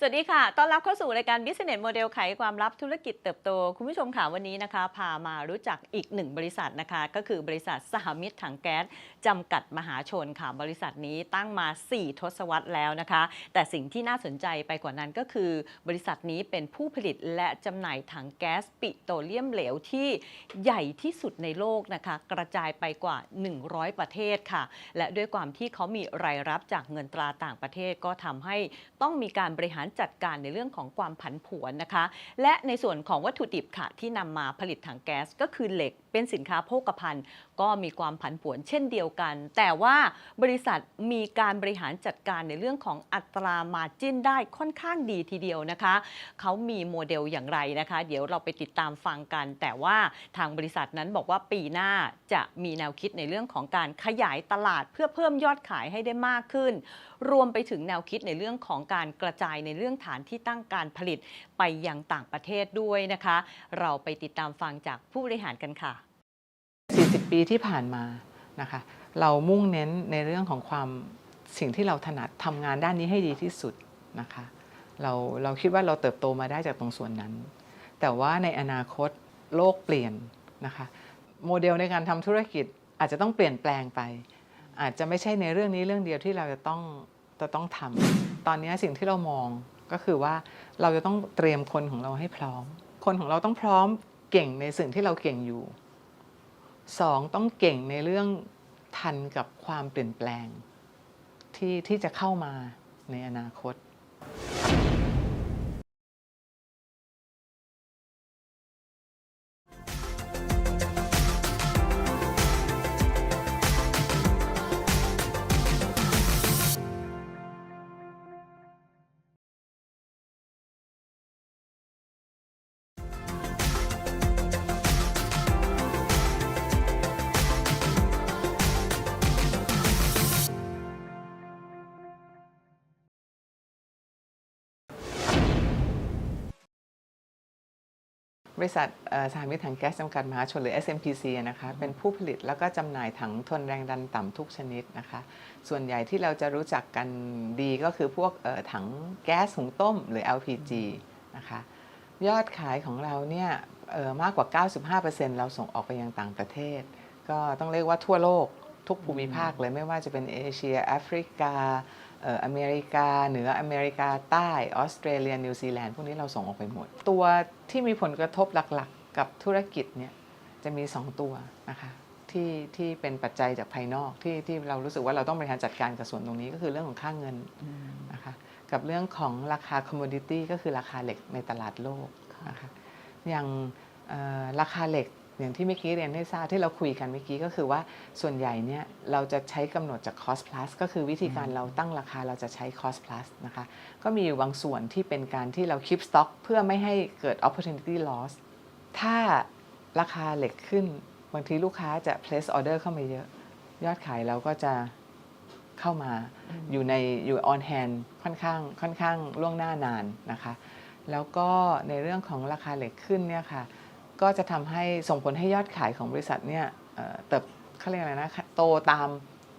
สวัสดีค่ะ ต้อนรับเข้าสู่รายการ Business Model ไขความลับธุรกิจเติบโต คุณผู้ชมค่ะวันนี้นะคะ พามารู้จักอีกหนึ่งบริษัทนะคะ ก็คือบริษัทสหมิตรถังแก๊สจำกัดมหาชนค่ะ บริษัทนี้ตั้งมา 4 ทศวรรษแล้วนะคะ แต่สิ่งที่น่าสนใจไปกว่านั้นก็คือ บริษัทนี้เป็นผู้ผลิตและจำหน่ายถังแก๊สปิโตรเลียมเหลวที่ใหญ่ที่สุดในโลกนะคะ กระจายไปกว่า 100 ประเทศค่ะ และด้วยความที่เขามีรายรับจากเงินตราต่างประเทศก็ทำให้ต้องมีการบริหารจัดการในเรื่องของความผันผวนนะคะ และในส่วนของวัตถุดิบค่ะที่นำมาผลิตถังแก๊สก็คือเหล็กเป็นสินค้าโภคภัณฑ์ ก็มีความผันผวนเช่นเดียวกัน แต่ว่าบริษัทมีการบริหารจัดการในเรื่องของอัตรามาจิ้นได้ค่อนข้างดีทีเดียวนะคะเขามีโมเดลอย่างไรนะคะ เดี๋ยวเราไปติดตามฟังกัน แต่ว่าทางบริษัทนั้นบอกว่าปีหน้าจะมีแนวคิดในเรื่องของการขยายตลาดเพื่อเพิ่มยอดขายให้ได้มากขึ้น รวมไปถึงแนวคิดในเรื่องของการกระจายในเรื่องฐานที่ตั้งการผลิตไปยังต่างประเทศด้วยนะคะ เราไปติดตามฟังจากผู้บริหารกันค่ะ 40 ปีที่ผ่านมานะคะเรามุ่งเน้นในเรื่องของความสิ่งที่เราถนัดทำงานด้านนี้ให้ดีที่สุดนะคะเราเราคิดว่าเราเติบโตมาได้จากตรงส่วนนั้น แต่ว่าในอนาคตโลกเปลี่ยนนะคะโมเดลในการทำธุรกิจอาจจะต้องเปลี่ยนแปลงไป อาจจะไม่ใช่ในเรื่องนี้เรื่องเดียวที่เราจะต้องจะต้องทำ ตอนนี้สิ่งที่เรามองก็คือว่าเราจะต้องเตรียมคนของเราให้พร้อม คนของเราต้องพร้อมเก่งในสิ่งที่เราเก่งอยู่สองต้องเก่งในเรื่องทันกับความเปลี่ยนแปลงที่ที่จะเข้ามาในอนาคต บริษัทเอ่อสหมิตรถังแก๊สจำกัดมหาชนหรือ SMPC อะนะคะเป็นผู้ผลิตแล้วก็จำหน่ายถังทนแรงดันต่ำทุกชนิดนะคะ ส่วนใหญ่ที่เราจะรู้จักกันดีก็คือพวกเอ่อถังแก๊สหุงต้มหรือ LPG นะคะยอดขายของเราเนี่ยเอ่อมากกว่า 95%เราส่งออกไปยังต่างประเทศ ก็ต้องเรียกว่าทั่วโลกทุกภูมิภาคเลยไม่ว่าจะเป็นเอเชียแอฟริกาเอ่ออเมริกาเหนืออเมริกาใต้ออสเตรเลียนิวซีแลนด์พวกนี้เราส่งออกไปหมด ตัวที่มีผลกระทบหลักๆ กับธุรกิจเนี่ยจะมี 2 ตัวนะคะที่ที่เป็นปัจจัยจากภายนอกที่ที่เรารู้สึกว่าเราต้องบริหารจัดการกับส่วนตรงนี้ก็คือเรื่องของค่าเงินนะคะกับเรื่องของราคาคอมม o ดิตี้ก็คือราคาเหล็กในตลาดโลกนะคะอย่างราคาเหล็ก อย่างที่เมื่อกี้เรียนให้ทราบที่เราคุยกันเมื่อกี้ก็คือว่าส่วนใหญ่เนี่ยเราจะใช้กำหนดจาก cost plus ก็คือวิธีการเราตั้งราคาเราจะใช้ cost plus นะคะ ก็มีอยู่บางส่วนที่เป็นการที่เรา keep stock เพื่อไม่ให้เกิด opportunity loss ถ้าราคาเหล็กขึ้น บางทีลูกค้าจะ place order เข้ามาเยอะ ยอดขายเราก็จะเข้ามาอยู่ในอยู่ on hand ค่อนข้างค่อนข้างล่วงหน้านานนะคะ แล้วก็ในเรื่องของราคาเหล็กขึ้นเนี่ยค่ะ ก็จะทำให้ส่งผลให้ยอดขายของบริษัทเนี่ยเอ่อเติบเขาเรียกอะไรนะโตตาม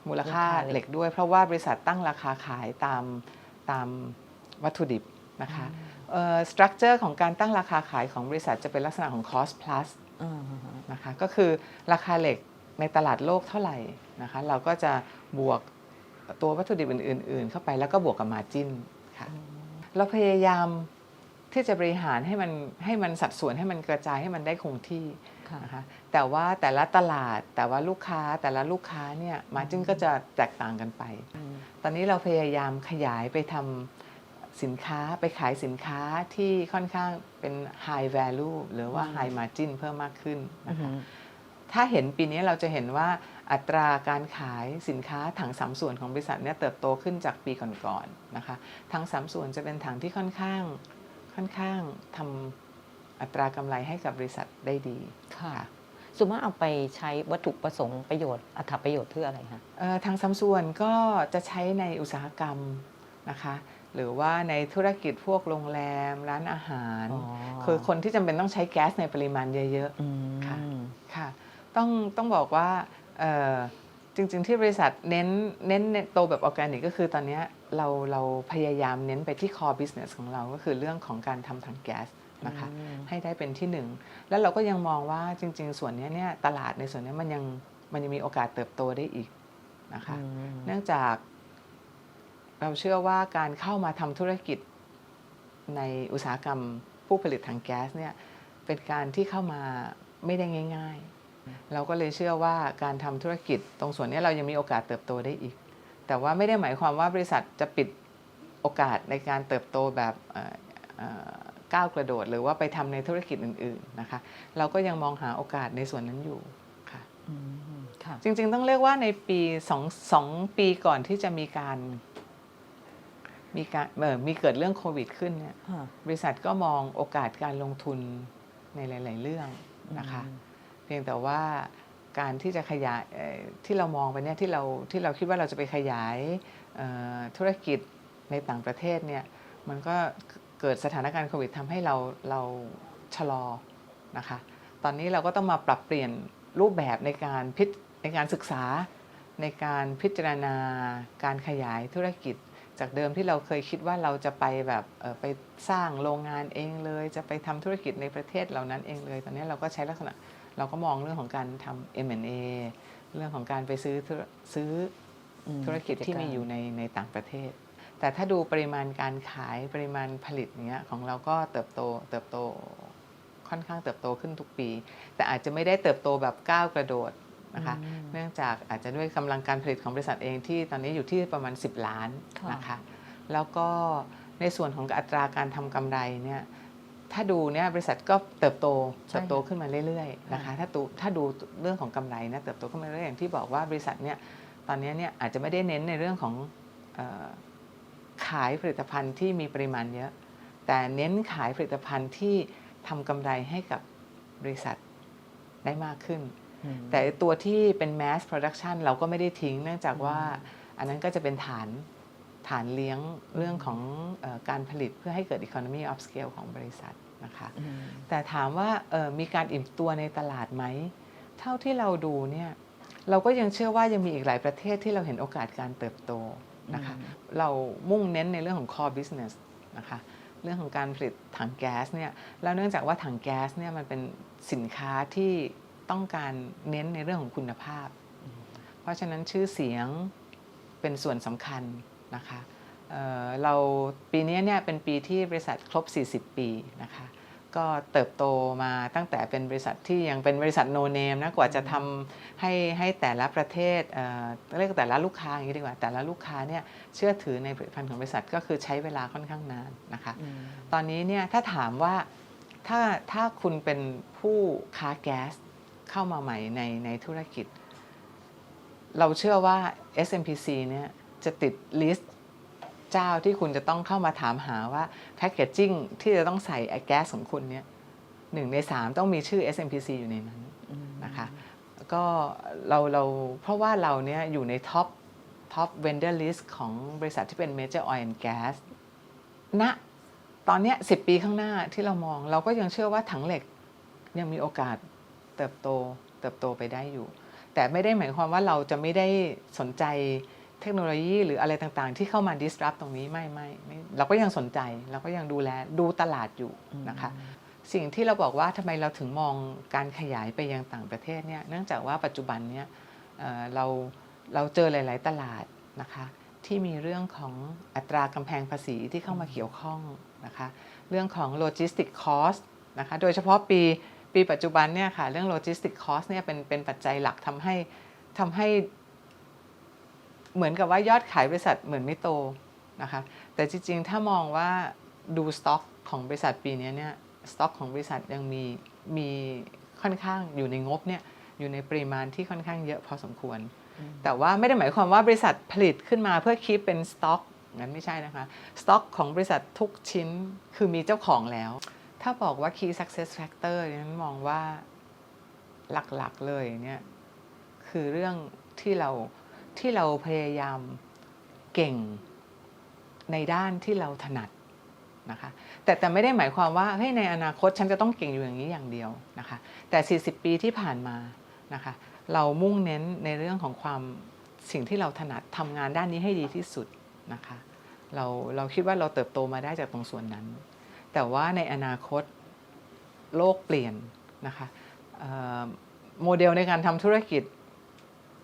มูลค่าราคาเหล็กเหล็กด้วย เพราะว่าบริษัทตั้งราคาขายตามตามวัตถุดิบนะคะสตรัคเจอร์ของการตั้งราคาขายของบริษัทจะเป็นลักษณะของ cost plus นะคะก็คือราคาเหล็กในตลาดโลกเท่าไหร่นะคะเราก็จะบวกตัววัตถุดิบอื่น ๆ เข้าไปแล้วก็บวกกับมาจินค่ะเราพยายาม ที่จะบริหารให้มันให้มันสัดส่วนให้มันกระจายให้มันได้คงที่ค่ะนะคะแต่ว่าแต่ละตลาดแต่ว่าลูกค้าแต่ละลูกค้าเนี่ยมาจินก็จะแตกต่างกันไป ตอนนี้เราพยายามขยายไปทำสินค้าไปขายสินค้าที่ค่อนข้างเป็น high value หรือว่าอืม high margin เพิ่มมากขึ้นอือนะคะหือถ้าเห็นปีนี้เราจะเห็นว่าอัตราการขายสินค้าถังสามส่วนของบริษัทเนี่ยเติบโตขึ้นจากปีก่อนๆนะคะถังสามส่วนจะเป็นถังที่ค่อนข้าง ค่อนข้างทำอัตรากำไรให้กับบริษัทได้ดีค่ะส่วนมากเอาไปใช้วัตถุประสงค์ประโยชน์อัตประโยชน์เพื่ออะไรคะเอ่อทางสามส่วนก็จะใช้ในอุตสาหกรรมนะคะหรือว่าในธุรกิจพวกโรงแรมร้านอาหารอ๋อคือคนที่จำเป็นต้องใช้แก๊สในปริมาณเยอะอืมค่ะๆค่ะต้องต้องบอกว่าเอ่อ จจริง ๆ ที่บริษัทเน้นเน้นโตแบบออร์แกนิกก็คือตอนเนี้ยเราเราพยายามเน้นไปที่ core business ของเราก็คือเรื่องของการทำถังแก๊สนะคะอืมให้ได้เป็นที่หนึ่งแล้วเราก็ยังมองว่าจริง ๆ ส่วนเนี้ยเนี่ยตลาดในส่วนเนี้ยมันยังมันยังมีโอกาสเติบโตได้อีกนะคะอืมเนื่องจากเราเชื่อว่าการเข้ามาทำธุรกิจในอุตสาหกรรมผู้ผลิตถังแก๊สเนี่ยเป็นการที่เข้ามาไม่ได้ง่าย ๆ เราก็เลยเชื่อว่าการทำธุรกิจ ตรงส่วนนี้เรายังมีโอกาสเติบโตได้อีก แต่ว่าไม่ได้หมายความว่าบริษัทจะปิดโอกาสในการเติบโตแบบเอ่อเอ่อก้าวกระโดด หรือว่าไปทำในธุรกิจอื่นๆนะคะเราก็ยังมองหาโอกาสในส่วนนั้นอยู่ค่ะอืมค่ะจริงๆต้องเรียกว่าในปีสองสองปีก่อนที่จะมีการมีการเออมีเกิดเรื่องโควิดขึ้นเนี่ยค่ะบริษัทก็มองโอกาสการลงทุนในหลาย ๆ เรื่องนะคะเพียงแต่ว่าการที่จะขยายที่เรามองไปเนี่ยที่เราที่เราคิดว่าเราจะไปขยายธุรกิจในต่างประเทศเนี่ยมันก็เกิดสถานการณ์โควิดทำให้เราเราชะลอนะคะตอนนี้เราก็ต้องมาปรับเปลี่ยนรูปแบบในการพิจในการศึกษาในการพิจารณาการขยายธุรกิจ จากเดิมที่เราเคยคิดว่าเราจะไปแบบไปสร้างโรงงานเองเลย จะไปทำธุรกิจในประเทศเหล่านั้นเองเลย ตอนนี้เราก็ใช้ลักษณะ เราก็มองเรื่องของการทำ M&A เรื่องของการไปซื้อธุรซื้ออืมธุรกิจที่มีอยู่ในในต่างประเทศ แต่ถ้าดูปริมาณการขายปริมาณผลิตเนี้ยของเราก็เติบโตเติบโตค่อนข้างเติบโตขึ้นทุกปี แต่อาจจะไม่ได้เติบโตแบบก้าวกระโดดนะคะอืมเนื่องจากอาจจะด้วยกำลังการผลิตของบริษัทเองที่ตอนนี้อยู่ที่ประมาณ 10 ล้านค่ะนะคะ แล้วก็ในส่วนของอัตราการทำกำไรเนี่ย ถ้าดูเนี่ยบริษัทก็เติบโตใช่เติบโตขึ้นมาเรื่อยๆนะคะค่ะถ้าดูถ้าดูเรื่องของกำไรนะเติบโตขึ้นมาเรื่อยๆอย่างที่บอกว่าบริษัทเนี่ยตอนนี้เนี่ยอาจจะไม่ได้เน้นในเรื่องของเออขายผลิตภัณฑ์ที่มีปริมาณเยอะ แต่เน้นขายผลิตภัณฑ์ที่ทำกำไรให้กับบริษัทได้มากขึ้นอืมแต่ตัวที่เป็น mass production เราก็ไม่ได้ทิ้งเนื่องจากว่าอันนั้นก็จะเป็นฐาน ฐานเลี้ยงเรื่องของเออการผลิตเพื่อให้เกิด economy of scale ของบริษัทนะคะอืมแต่ถามว่าเอ่อมีการอิ่มตัวในตลาดไหม เท่าที่เราดูเนี่ยเราก็ยังเชื่อว่ายังมีอีกหลายประเทศที่เราเห็นโอกาสการเติบโตนะคะอืมเรามุ่งเน้นในเรื่องของ core business นะคะเรื่องของการผลิตถังแก๊สเนี่ยแล้วเนื่องจากว่าถังแก๊สเนี่ยมันเป็นสินค้าที่ต้องการเน้นในเรื่องของคุณภาพ เพราะฉะนั้นชื่อเสียงเป็นส่วนสำคัญ นะคะเอ่อเราปีนี้เนี่ยเป็นปีที่บริษัทครบ 40 ปีนะคะก็เติบโตมาตั้งแต่เป็นบริษัทที่ยังเป็นบริษัทโนเนมนะกว่าจะทำให้ให้แต่ละประเทศเอ่อเรียกแต่ละลูกค้าอย่างนี้ดีกว่า แต่ละลูกค้าเนี่ยเชื่อถือในผลิตภัณฑ์ของบริษัทก็คือใช้เวลาค่อนข้างนานนะคะอืมตอนนี้เนี่ยถ้าถามว่าถ้าถ้าคุณเป็นผู้ค้าแก๊สเข้ามาใหม่ในในธุรกิจ เราเชื่อว่า SMPC เนี่ย จะติดลิสต์เจ้าที่คุณจะต้องเข้ามาถามหาว่าแพ c เกจจิ้งที่จะต้องใส่ไอแก๊สของคุณเนี่ยหนึ่งในสามต้องมีชื่อ SMPC อยู่ในนั้นนะคะก็เราเราเพราะว่าเราเนี่ยอยู่ในท็อปท็อปเวนเดอร์ลิสต์ของบริษัทที่เป็น Major Oil and Gas ณตอนนี้ย10ปีข้างหน้าที่เรามอง เราก็ยังเชื่อว่าถังเหล็กยังมีโอกาสเติบโตเติบโตไปได้อยู่ แต่ไม่ได้หมายความว่าเราจะไม่ได้สนใจ เทคโนโลยีหรืออะไรต่างๆ ที่เข้ามา disrupt ตรงนี้ไม่ไม่ไม่เราก็ยังสนใจเราก็ยังดูแลดูตลาดอยู่นะคะ สิ่งที่เราบอกว่าทำไมเราถึงมองการขยายไปยังต่างประเทศเนี่ยเนื่องจากว่าปัจจุบันเนี่ยเอ่อเราเราเจอหลาย ๆ ตลาดนะคะที่มีเรื่องของอัตรากำแพงภาษีที่เข้ามาเกี่ยวข้องนะคะเรื่องของโลจิสติกคอสนะคะโดยเฉพาะปีปีปัจจุบันเนี่ยค่ะเรื่องโลจิสติกคอสเนี่ยเป็นเป็นปัจจัยหลักทำให้ทำให้ เหมือนกับว่ายอดขายบริษัทเหมือนไม่โตนะคะแต่จริงๆ ถ้ามองว่าดูสต็อกของบริษัทปีนี้เนี่ยสต็อกของบริษัทยังมีมีค่อนข้างอยู่ในงบเนี่ยอยู่ในปริมาณที่ค่อนข้างเยอะพอสมควร แต่ว่าไม่ได้หมายความว่าบริษัทผลิตขึ้นมาเพื่อคีปเป็นสต็อกงั้นไม่ใช่นะคะสต็อกของบริษัททุกชิ้นคือมีเจ้าของแล้ว ถ้าบอกว่า key success factor เนี่ยนั้นมองว่าหลักๆเลยเนี่ยคือเรื่องที่เรา ที่เราพยายามเก่งในด้านที่เราถนัดนะคะแต่แต่ไม่ได้หมายความว่าเฮ้ยในอนาคตฉันจะต้องเก่งอยู่อย่างนี้อย่างเดียวนะคะแต่ 40 ปีที่ผ่านมานะคะเรามุ่งเน้นในเรื่องของความสิ่งที่เราถนัดทำงานด้านนี้ให้ดีที่สุดนะคะเราเราคิดว่าเราเติบโตมาได้จากตรงส่วนนั้น แต่ว่าในอนาคตโลกเปลี่ยนนะคะโมเดลในการทำธุรกิจ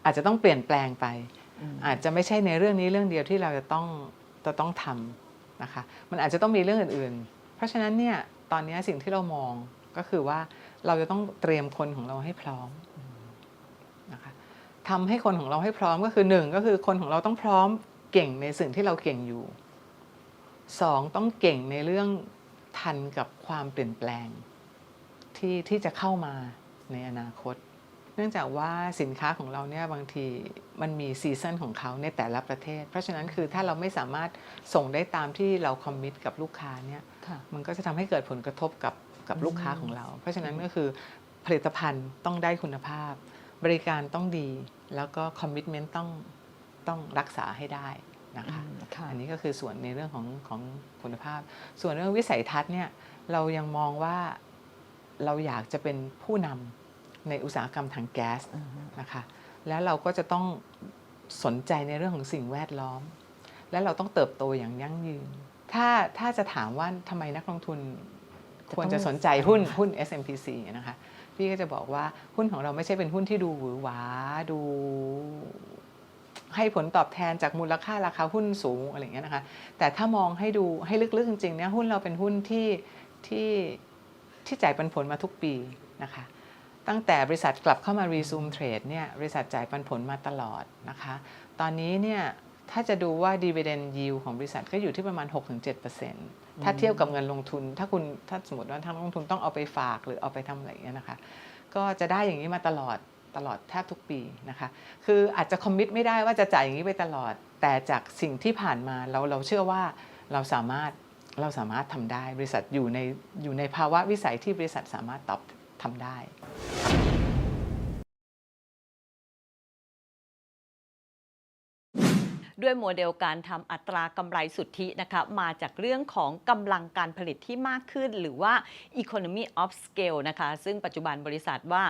อาจจะต้องเปลี่ยนแปลงไป อาจจะไม่ใช่ในเรื่องนี้เรื่องเดียวที่เราจะต้องจะต้องทำนะคะมันอาจจะต้องมีเรื่องอื่นๆ เพราะฉะนั้นเนี่ยตอนนี้สิ่งที่เรามองก็คือว่าเราจะต้องเตรียมคนของเราให้พร้อมนะคะทำให้คนของเราให้พร้อมก็คือหนึ่งก็คือคนของเราต้องพร้อมเก่งในสิ่งที่เราเก่งอยู่สองต้องเก่งในเรื่องทันกับความเปลี่ยนแปลงที่ที่จะเข้ามาในอนาคต เนื่องจากว่าสินค้าของเราเนี่ยบางทีมันมีซีซันของเขาในแต่ละประเทศ เพราะฉะนั้นคือถ้าเราไม่สามารถส่งได้ตามที่เราคอมมิตกับลูกค้าเนี่ยค่ะมันก็จะทำให้เกิดผลกระทบกับกับลูกค้าของเรา เพราะฉะนั้นก็คือผลิตภัณฑ์ต้องได้คุณภาพ บริการต้องดีแล้วก็คอมมิ t เมนต์ต้องต้องรักษาให้ได้นะคะค่ะอันนี้ก็คือส่วนในเรื่องของของคุณภาพ ส่วนเรื่องวิสัยทัศน์เนี่ยเรายังมองว่าเราอยากจะเป็นผู้นำ ในอุตสาหกรรมถังแก๊สนะคะแล้วเราก็จะต้องสนใจในเรื่องของสิ่งแวดล้อม และเราต้องเติบโตอย่างยั่งยืน ถ้าถ้าจะถามว่าทำไมนักลงทุนจะต้องควรจะสนใจหุ้นหุ้น SMPC นะคะพี่ก็จะบอกว่าหุ้นของเราไม่ใช่เป็นหุ้นที่ดูหวือหวาดู ให้ผลตอบแทนจากมูลค่าราคาหุ้นสูงอะไรอย่างเงี้ยนะคะ แต่ถ้ามองให้ดูให้ลึกๆจริงๆเนี่ยหุ้นเราเป็นหุ้นที่ที่ที่จ่ายปันผลมาทุกปีนะคะ ตั้งแต่บริษัทกลับเข้ามา resume trade เนี่ยบริษัทจ่ายปันผลมาตลอดนะคะ ตอนนี้เนี่ยถ้าจะดูว่า dividend yield ของบริษัทก็อยู่ที่ประมาณ 6-7%ถ้าเทียบกับเงินลงทุน ถ้าคุณถ้าสมมติว่าทางลงทุนต้องเอาไปฝากหรือเอาไปทำอะไรอย่างเงี้ยนะคะ ก็จะได้อย่างนี้มาตลอดตลอดแทบทุกปีนะคะ คืออาจจะคอมมิตไม่ได้ว่าจะจ่ายอย่างนี้ไปตลอด แต่จากสิ่งที่ผ่านมาเราเราเชื่อว่าเราสามารถเราสามารถทำได้บริษัทอยู่ในอยู่ในภาวะวิสัยที่บริษัทสามารถตอบ ทำได้ด้วยโมเดลการทำอัตรากำไรสุทธินะคะมาจากเรื่องของกำลังการผลิตที่มากขึ้น หรือว่า economy of scale นะคะซึ่งปัจจุบันบริษัทว่า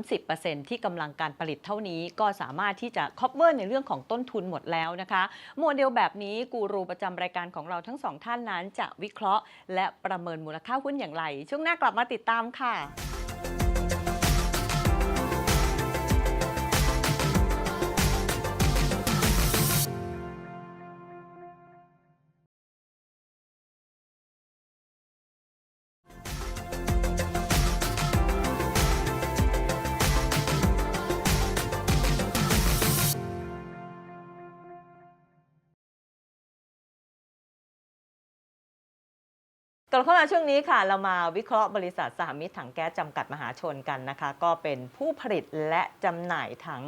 30%ที่กำลังการผลิตเท่านี้ก็สามารถที่จะ cover ในเรื่องของต้นทุนหมดแล้วนะคะ โมเดลแบบนี้กูรูประจำรายการของเราทั้งสองท่านนั้นจะวิเคราะห์ และประเมินมูลค่าหุ้นอย่างไร ช่วงหน้ากลับมาติดตามค่ะ กลับเข้ามาช่วงนี้ค่ะ เรามาวิเคราะห์บริษัทสหมิตรถังแก๊สจำกัดมหาชนกันนะคะ ก็เป็นผู้ผลิตและจำหน่ายถัง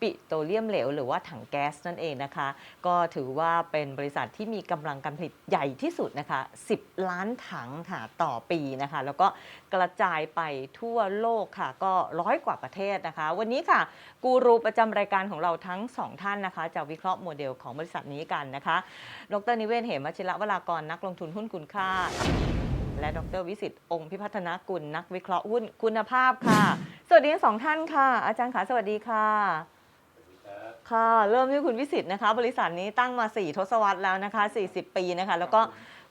ปิโตรเลียมเหลว หรือว่าถังแก๊สนั่นเองนะคะ ก็ถือว่าเป็นบริษัทที่มีกำลังการผลิตใหญ่ที่สุดนะคะ 10 ล้านถังค่ะต่อปีนะคะ แล้วก็กระจายไปทั่วโลกค่ะ ก็ร้อยกว่าประเทศนะคะ วันนี้ค่ะกูรูประจำรายการของเราทั้งสองท่านนะคะ จะวิเคราะห์โมเดลของบริษัทนี้กันนะคะ ดรนิเวศน์เหมวชิระวรากรนักลงทุนหุ้นคุณค่า และดรวิสิตองค์พิพัฒนากุลนักวิเคราะห์หุ้นคุณภาพค่ะ สวัสดีทั้งสองท่านค่ะ อาจารย์ขาสวัสดีค่ะ ค่ะ เริ่มที่คุณวิสิตนะคะ บริษัทนี้ตั้งมา 4 ทศวรรษแล้วนะคะ 40 ปีนะคะ แล้วก็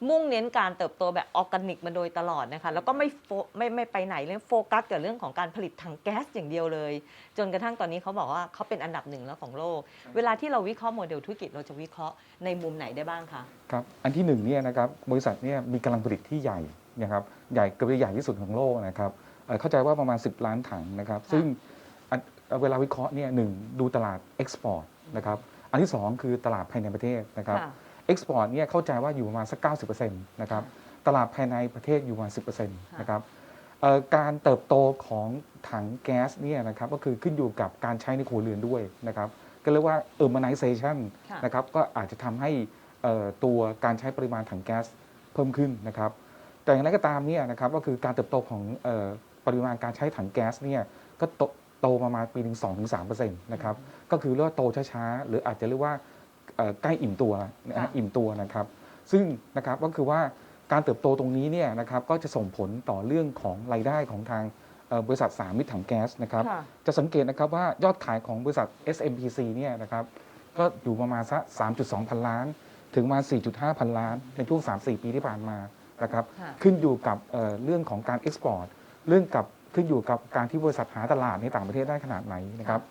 มุ่งเน้นการเติบโตแบบออร์แกนิกมาโดยตลอดนะคะ แล้วก็ไม่โฟไม่ไม่ไปไหนเลยโฟกัสกับเรื่องของการผลิตถังแก๊สอย่างเดียวเลย จนกระทั่งตอนนี้เขาบอกว่าเขาเป็นอันดับหนึ่งแล้วของโลก เวลาที่เราวิเคราะห์โมเดลธุรกิจเราจะวิเคราะห์ในมุมไหนได้บ้างคะครับอันที่หนึ่งเนี่ยนะครับบริษัทเนี่ยมีกำลังผลิตที่ใหญ่นะครับใหญ่เกือบจะใหญ่ที่สุดของโลกนะครับเอ่อเข้าใจว่าประมาณ 10 ล้านถังนะครับค่ะซึ่งอันเอ่อเวลาวิเคราะห์เนี่ยหนึ่งดูตลาดเอ็กซ์พอร์ตนะครับ อันที่สองคือตลาดภายในประเทศนะครับค่ะ เอ็กซ์พอร์ตเนี่ยเข้าใจว่าอยู่ประมาณสัก 90%นะครับตลาดภายในประเทศอยู่ประมาณ 10%นะครับเอ่อการเติบโตของถังแก๊สเนี่ยนะครับก็คือขึ้นอยู่กับการใช้ในครัวเรือนด้วยนะครับก็เรียกว่า urbanization ค่ะนะครับก็อาจจะทำให้เอ่อตัวการใช้ปริมาณถังแก๊สเพิ่มขึ้นนะครับแต่อย่างไรก็ตามเนี่ยนะครับก็คือการเติบโตของเอ่อปริมาณการใช้ถังแก๊สเนี่ยก็โตโตประมาณปีหนึ่งสองถึงสามเปอร์เซ็นต์นะครับก็คือเรียกว่าโตช้าๆหรืออาจจะเรียกว่าเอ่อ ใกล้อิ่มตัวนะฮะค่ะอิ่มตัวนะครับ ซึ่งนะครับก็คือว่าการเติบโตตรงนี้เนี่ยนะครับก็จะส่งผลต่อเรื่องของรายได้ของทางเอ่อบริษัทสามมิตรถังแก๊สนะครับค่ะจะสังเกตนะครับว่ายอดขายของบริษัท SMPC เนี่ยนะครับก็อยู่ประมาณสัก 3.2 พันล้าน ถึงมา 4.5 พันล้าน ในช่วง 3-4 ปีที่ผ่านมานะครับค่ะขึ้นอยู่กับเอ่อเรื่องของการเอ็กซ์พอร์ต เรื่องกับขึ้นอยู่กับการที่บริษัทหาตลาดในต่างประเทศได้ขนาดไหนนะครับ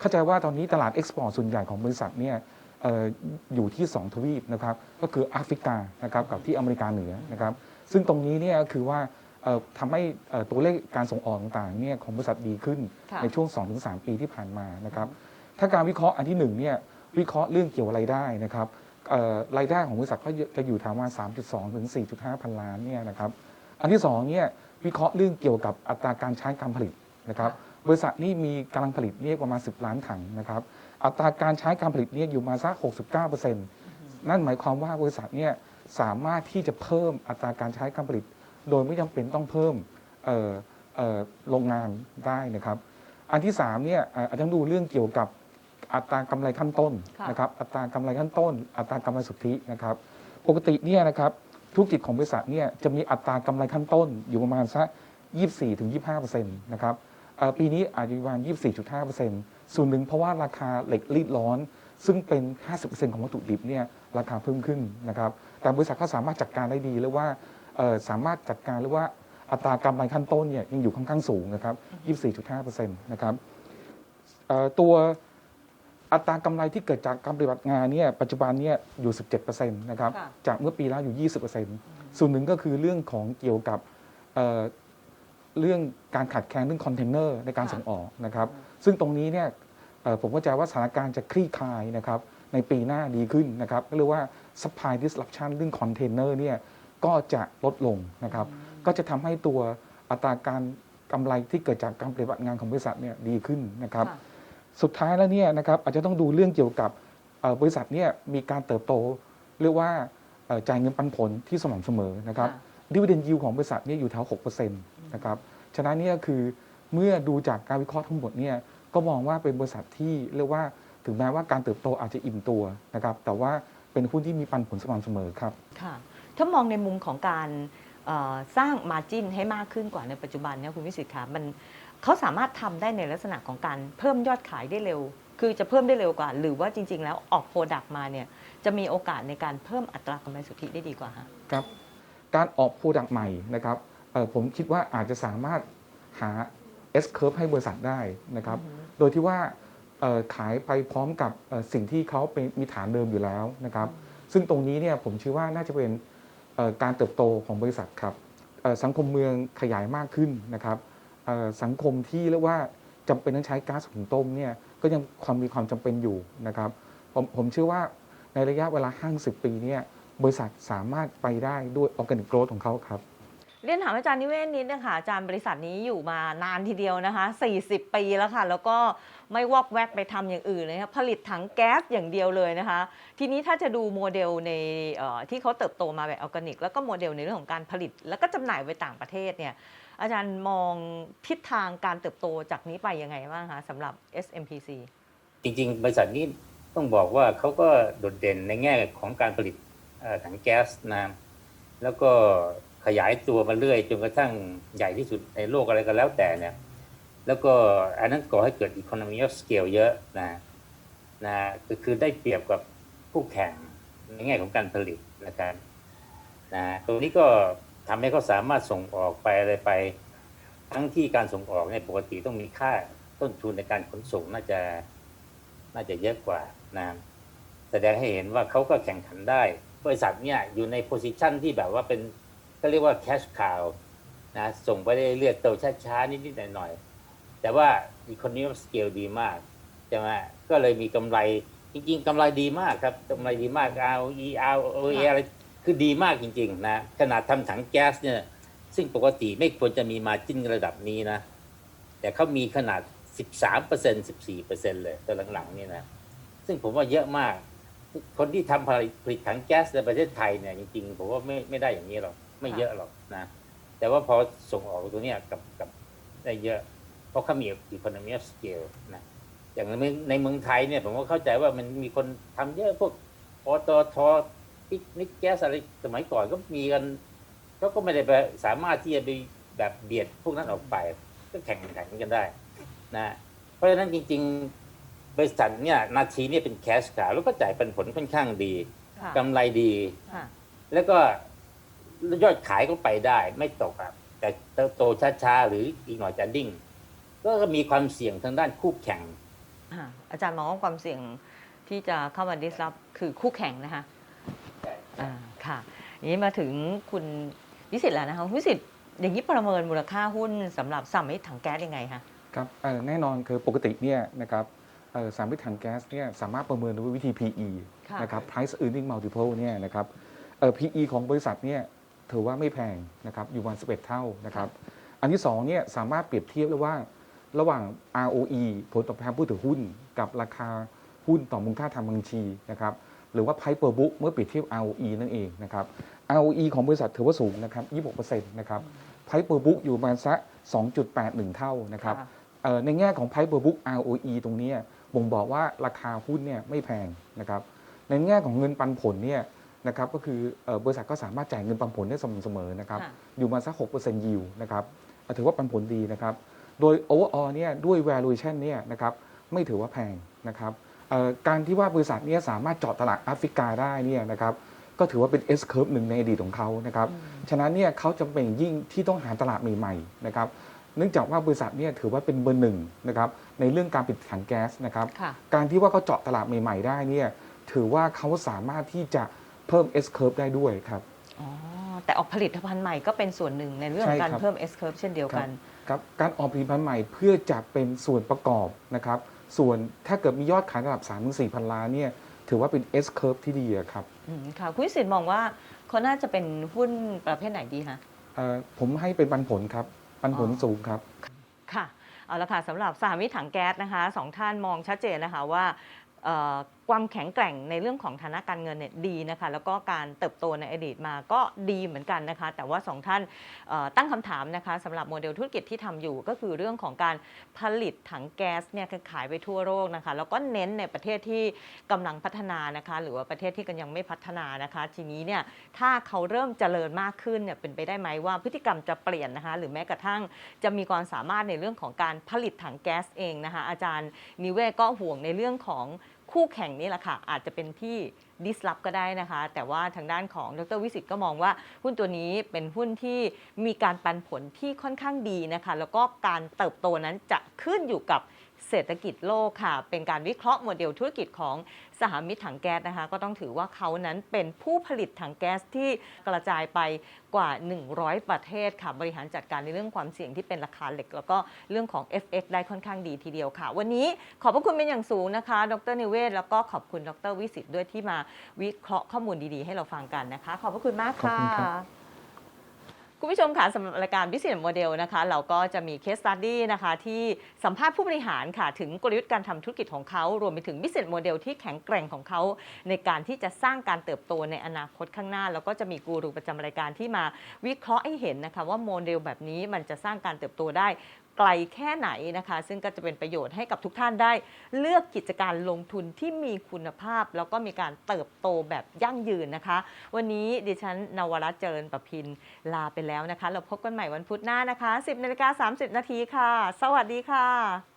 เข้าใจว่าตอนนี้ตลาดเอ็กซ์พอร์ตส่วนใหญ่ของบริษัทเนี่ยเอ่ออยู่ที่ 2 ทวีปนะครับก็คือแอฟริกานะครับกับที่อเมริกาเหนือนะครับซึ่งตรงนี้เนี่ยก็คือว่าเอ่อทำให้เอ่อตัวเลขการส่งออกต่างๆเนี่ยของบริษัทดีขึ้นค่ะในช่วง 2-3 ปีที่ผ่านมานะครับถ้าการวิเคราะห์อันที่หนึ่งเนี่ยวิเคราะห์เรื่องเกี่ยวกับรายได้นะครับเอ่อรายได้ของบริษัทก็จะอยู่ทางว่า3.2 ถึง 4.5 พันล้านเนี่ยนะครับอันที่สองเนี่ยวิเคราะห์เรื่องเกี่ยวกับอัตราการใช้การผลิตนะครับบริษัทนี่มีกำลังผลิตเนี่ยประมาณ 10 ล้านถังนะครับ อัตราการใช้การผลิตเนี่ยอยู่มาสัก 69%นั่นหมายความว่าบริษัทเนี่ยสามารถที่จะเพิ่มอัตราการใช้การผลิต โดยไม่จำเป็นต้องเพิ่มเอ่อเอ่อโรงงานได้นะครับ อันที่3เนี่ยเอ่ออาจจะต้องดูเรื่องเกี่ยวกับอัตรากำไรขั้นต้นค่ะ，นะครับ อัตรากำไรขั้นต้น อัตรากำไรสุทธินะครับ ปกติเนี่ยนะครับธุรกิจของบริษัทเนี่ยจะมีอัตรากำไรขั้นต้นอยู่ประมาณสัก 24ถึง25%นะครับเอ่อปีนี้อาจจะอยู่ประมาณ 24.5% ส่วนหนึ่งเพราะว่าราคาเหล็กรีดร้อน ซึ่งเป็น 50%ของวัตถุดิบเนี่ยราคาเพิ่มขึ้นนะครับแต่บริษัทก็สามารถจัดการได้ดีหรือว่าเอ่อสามารถจัดการหรือว่าอัตรากำไรขั้นต้นเนี่ยยังอยู่ค่อนข้างสูงนะครับ 24.5%นะครับเอ่อตัวอัตรากำไรที่เกิดจากการปฏิบัติงานเนี่ยปัจจุบันเนี่ยอยู่ 17%นะครับค่ะจากเมื่อปีแล้วอยู่ 20%ส่วนหนึ่งก็คือเรื่องของเกี่ยวกับ เอ่อเรื่องการขาดแคลนเรื่องคอนเทนเนอร์ในการค่ะส่งออกนะครับซึ่งตรงนี้เนี่ยเอ่อผมเข้าใจว่าสถานการณ์จะคลี่คลายนะครับในปีหน้าดีขึ้นนะครับก็เรียกว่า supply disruption เรื่องคอนเทนเนอร์เนี่ยก็จะลดลงนะครับก็จะทำให้ตัวอัตราการกำไรที่เกิดจากการปฏิบัติงานของบริษัทเนี่ยดีขึ้นนะครับค่ะสุดท้ายแล้วเนี่ยนะครับอาจจะต้องดูเรื่องเกี่ยวกับเอ่อบริษัทเนี่ยมีการเติบโต เรียกว่าเอ่อจ่ายเงินปันผลที่สม่ำเสมอนะครับค่ะดิวเดนยิวของบริษัทเนี่ยอยู่แถว6%นะครับฉะนั้นเนี่ยคือเมื่อดูจากการวิเคราะห์ทั้งหมดเนี่ยก็มองว่าเป็นบริษัทที่เรียกว่าถึงแม้ว่าการเติบโตอาจจะอิ่มตัวนะครับแต่ว่าเป็นหุ้นที่มีปันผลสม่ำเสมอครับค่ะถ้ามองในมุมของการเอ่อสร้างมาจิ้นให้มากขึ้นกว่าในปัจจุบันเนี่ยคุณวิสิทธิ์คะมันเขาสามารถทำได้ในลักษณะของการเพิ่มยอดขายได้เร็ว คือจะเพิ่มได้เร็วกว่า หรือว่าจริง ๆ แล้วออกโปรดักต์มาเนี่ยจะมีโอกาสในการเพิ่มอัตรากำไรสุทธิได้ดีกว่าฮะครับ การออกโปรดักต์ใหม่นะครับเอ่อ ผมคิดว่าอาจจะสามารถหา S curve ให้บริษัทได้นะครับ โดยที่ว่าเอ่อขายไปพร้อมกับเอ่อสิ่งที่เขาเป็นมีฐานเดิมอยู่แล้วนะครับ ซึ่งตรงนี้เนี่ยผมเชื่อว่าน่าจะเป็นเอ่อการเติบโตของบริษัทครับเอ่อสังคมเมืองขยายมากขึ้นนะครับเอ่อสังคมที่เรียกว่าจำเป็นต้องใช้ก๊าซหุงต้มเนี่ยก็ยังความมีความจำเป็นอยู่นะครับ ผมผมเชื่อว่าในระยะเวลา 50 ปีเนี่ยบริษัทสามารถไปได้ด้วยออร์แกนิกโกรธของเขาครับ เรียนถามอาจารย์นิเวศนิดนะคะอาจารย์บริษัทนี้อยู่มานานทีเดียวนะคะ 40 ปีแล้วค่ะ แล้วก็ไม่วอกแวกไปทำอย่างอื่นเลยคะผลิตถังแก๊สอย่างเดียวเลยนะคะ ทีนี้ถ้าจะดูโมเดลในที่เขาเติบโตมาแบบออร์แกนิก แล้วก็โมเดลในเรื่องของการผลิต แล้วก็จำหน่ายไปต่างประเทศเนี่ยอาจารย์มองทิศทางการเติบโตจากนี้ไปยังไงบ้างคะสำหรับ SMPC จริงๆ บริษัทนี้ต้องบอกว่าเขาก็โดดเด่นในแง่ของการผลิตถังแก๊สนะแล้วก็ ขยายตัวมาเรื่อยจนกระทั่งใหญ่ที่สุดในโลกอะไรก็แล้วแต่เนี่ย แล้วก็อันนั้นก่อให้เกิด economy of scale เยอะนะนะก็คือได้เปรียบกับผู้แข่งในแง่ของการผลิตนะครับนะตรงนี้ก็ทำให้เขาสามารถส่งออกไปอะไรไป ทั้งที่การส่งออกเนี่ยปกติต้องมีค่าต้นทุนในการขนส่งน่าจะน่าจะเยอะกว่านะแสดงให้เห็นว่าเขาก็แข่งขันได้ บริษัทเนี่ยอยู่ในโพสิชันที่แบบว่าเป็น ก็เรียกว่าแคชคาวนะส่งไปได้เรื่อยๆโตช้าๆนิดๆหน่อยๆแต่ว่า economy of scale ดีมากใช่ไหมก็เลยมีกำไรจริงๆกำไรดีมากครับกำไรดีมาก ROE ROE อะไรคือดีมากจริง ๆ นะขนาดทำถังแก๊สเนี่ยซึ่งปกติไม่ควรจะมีมาจิ้นระดับนี้นะ แต่เขามีขนาด 13% 14%เลยตอนหลังๆนี่นะ ซึ่งผมว่าเยอะมาก คนที่ทำผลิตผลิตถังแก๊สในประเทศไทยเนี่ยจริงๆ ผมว่าไม่ไม่ได้อย่างนี้หรอก ไม่เยอะหรอกนะ แต่ว่าพอส่งออกตัวเนี้ยกับกับได้เยอะเพราะเขามี economy of scale นะอย่างในเมืองในเมืองไทยเนี่ยผมก็เข้าใจว่ามันมีคนทำเยอะพวกปตทปิกนิกแก๊สอะไรสมัยก่อนก็มีกันเขาก็ไม่ได้ไปสามารถที่จะไปแบบเบียดพวกนั้นออกไปก็ก็แข่งขันกันได้นะเพราะฉะนั้นจริง ๆ บริษัทเนี่ยนาทีเนี่ยเป็นแคชขาวแล้วก็จ่ายปันผลค่อนข้างดีค่ะกำไรดีค่ะแล้วก็ ยอดขายก็ไปได้ ไม่ตกครับ แต่เติบโตช้าๆหรืออีกหน่อยจะดิ้งก็มีความเสี่ยงทางด้านคู่แข่ง อ่าอาจารย์มองว่าความเสี่ยงที่จะเข้ามาดิสรับคือคู่แข่งนะคะอ่าค่ะทีนี้มาถึงคุณวิสิตแล้วนะคะคุณวิสิตอย่างนี้ประเมินมูลค่าหุ้นสำหรับสามมิตรถังแก๊สยังไงคะ ครับเอ่อแน่นอนคือปกติเนี่ยนะครับเอ่อสามพิถังแก๊สเนี่ยสามารถประเมินด้วยวิธี PE ค่ะ นะครับ price earning multiple เนี่ยนะครับเอ่อ PE ของบริษัทเนี่ย ถือว่าไม่แพงนะครับอยู่ประมาณ11 เท่านะครับอันที่2เนี่ยสามารถเปรียบเทียบได้ว่าระหว่าง ROE ผลตอบแทนผู้ถือหุ้น กับราคาหุ้นต่อมูลค่าทางบัญชีนะครับหรือว่า price per book เมื่อเปรียบเทียบ ROE นั่นเองนะครับ ROE ของบริษัทถือว่าสูงนะครับ 26%นะครับ price per book อยู่ประมาณสัก 2.81 เท่านะครับค่ะเอ่อในแง่ของ price per book ROE ตรงเนี้ยบ่งบอกว่าราคาหุ้นเนี่ยไม่แพงนะครับในแง่ของเงินปันผลเนี่ย นะครับก็คือเอ่อบริษัทก็สามารถจ่ายเงินปันผลได้สม่ำเสมอนะครับค่ะอยู่มาสัก6% yield นะครับเอ่อถือว่าปันผลดีนะครับโดย overall เนี่ยด้วย valuation เนี่ยนะครับไม่ถือว่าแพงนะครับเอ่อการที่ว่าบริษัทเนี่ยสามารถเจาะตลาดแอฟริกาได้เนี่ยนะครับก็ถือว่าเป็น S curve หนึ่งในอดีตของเขานะครับฉะนั้นเนี่ยเขาจำเป็นอย่างยิ่งที่ต้องหาตลาดใหม่ๆนะครับเนื่องจากว่าบริษัทเนี่ยถือว่าเป็นเบอร์หนึ่งนะครับในเรื่องการปิดถังแก๊สนะครับค่ะการที่ว่าเขาเจาะตลาดใหม่ ๆ ได้เนี่ยถือว่าเขาสามารถที่จะ เพิ่ม S curve ได้ด้วยครับ อ๋อแต่ออกผลิตภัณฑ์ใหม่ก็เป็นส่วนหนึ่งในเรื่องของการใช่ครับ เพิ่ม S curve เช่นเดียวกัน ครับการออกผลิตภัณฑ์ใหม่เพื่อจะเป็นส่วนประกอบนะครับส่วนถ้าเกิดมียอดขายระดับ 3 4 พันล้านเนี่ยถือว่าเป็น S curve ที่ดีอะครับอืมค่ะคุณวิสิตมองว่าเขาน่าจะเป็นหุ้นประเภทไหนดีคะ เอ่อผมให้เป็นปันผลครับ ปันผลอ๋อ สูงครับ ค่ะ เอาละค่ะสำหรับสหมิตรถังแก๊สนะคะสองท่านมองชัดเจนนะคะว่าเอ่อ ความแข็งแกร่งในเรื่องของฐานะการเงินเนี่ยดีนะคะแล้วก็การเติบโตในอดีตมาก็ดีเหมือนกันนะคะ แต่ว่าสองท่านตั้งคำถามนะคะสำหรับโมเดลธุรกิจที่ทำอยู่ก็คือเรื่องของการผลิตถังแก๊สเนี่ยขายไปทั่วโลกนะคะ แล้วก็เน้นในประเทศที่กำลังพัฒนานะคะ หรือว่าประเทศที่กันยังไม่พัฒนานะคะ ทีนี้เนี่ยถ้าเขาเริ่มเจริญมากขึ้นเนี่ยเป็นไปได้ไหมว่าพฤติกรรมจะเปลี่ยนนะคะ หรือแม้กระทั่งจะมีความสามารถในเรื่องของการผลิตถังแก๊สเองนะคะ อาจารย์นิเวศก็ห่วงในเรื่องของ คู่แข่งนี่แหละค่ะ อาจจะเป็นที่ดิสลอฟก็ได้นะคะ แต่ว่าทางด้านของดรวิสิตก็มองว่าหุ้นตัวนี้เป็นหุ้นที่มีการปันผลที่ค่อนข้างดีนะคะ แล้วก็การเติบโตนั้นจะขึ้นอยู่กับ เศรษฐกิจโลกค่ะ เป็นการวิเคราะห์โมเดลธุรกิจของสหมิตรถังแก๊สนะคะ ก็ต้องถือว่าเขานั้นเป็นผู้ผลิตถังแก๊สที่กระจายไปกว่า 100 ประเทศค่ะ บริหารจัดการในเรื่องความเสี่ยงที่เป็นราคาเหล็ก แล้วก็เรื่องของ FX ได้ค่อนข้างดีทีเดียวค่ะ วันนี้ขอบพระคุณเป็นอย่างสูงนะคะ ดรนิเวศ แล้วก็ขอบคุณดรวิสิตด้วยที่มาวิเคราะห์ข้อมูลดีๆ ให้เราฟังกันนะคะ ขอบพระคุณมากขอบค่ะ คุณผู้ชมค่ะสำหรับรายการ Business Model นะคะ เราก็จะมี Case Study นะคะที่สัมภาษณ์ผู้บริหารค่ะ ถึงกลยุทธ์การทำธุรกิจของเขา รวมไปถึง Business Model ที่แข็งแกร่งของเขา ในการที่จะสร้างการเติบโตในอนาคตข้างหน้า แล้วก็จะมีกูรูประจำรายการที่มาวิเคราะห์ให้เห็นนะคะว่าโมเดลแบบนี้มันจะสร้างการเติบโตได้ ไกลแค่ไหนนะคะ ซึ่งก็จะเป็นประโยชน์ให้กับทุกท่านได้ เลือกกิจการลงทุนที่มีคุณภาพ แล้วก็มีการเติบโตแบบยั่งยืนนะคะ วันนี้ดิฉันนวรัตเจริญประพินลาไปแล้วนะคะ เราพบกันใหม่วันพุธหน้านะคะ 10นาฬิกา30นาทีค่ะ สวัสดีค่ะ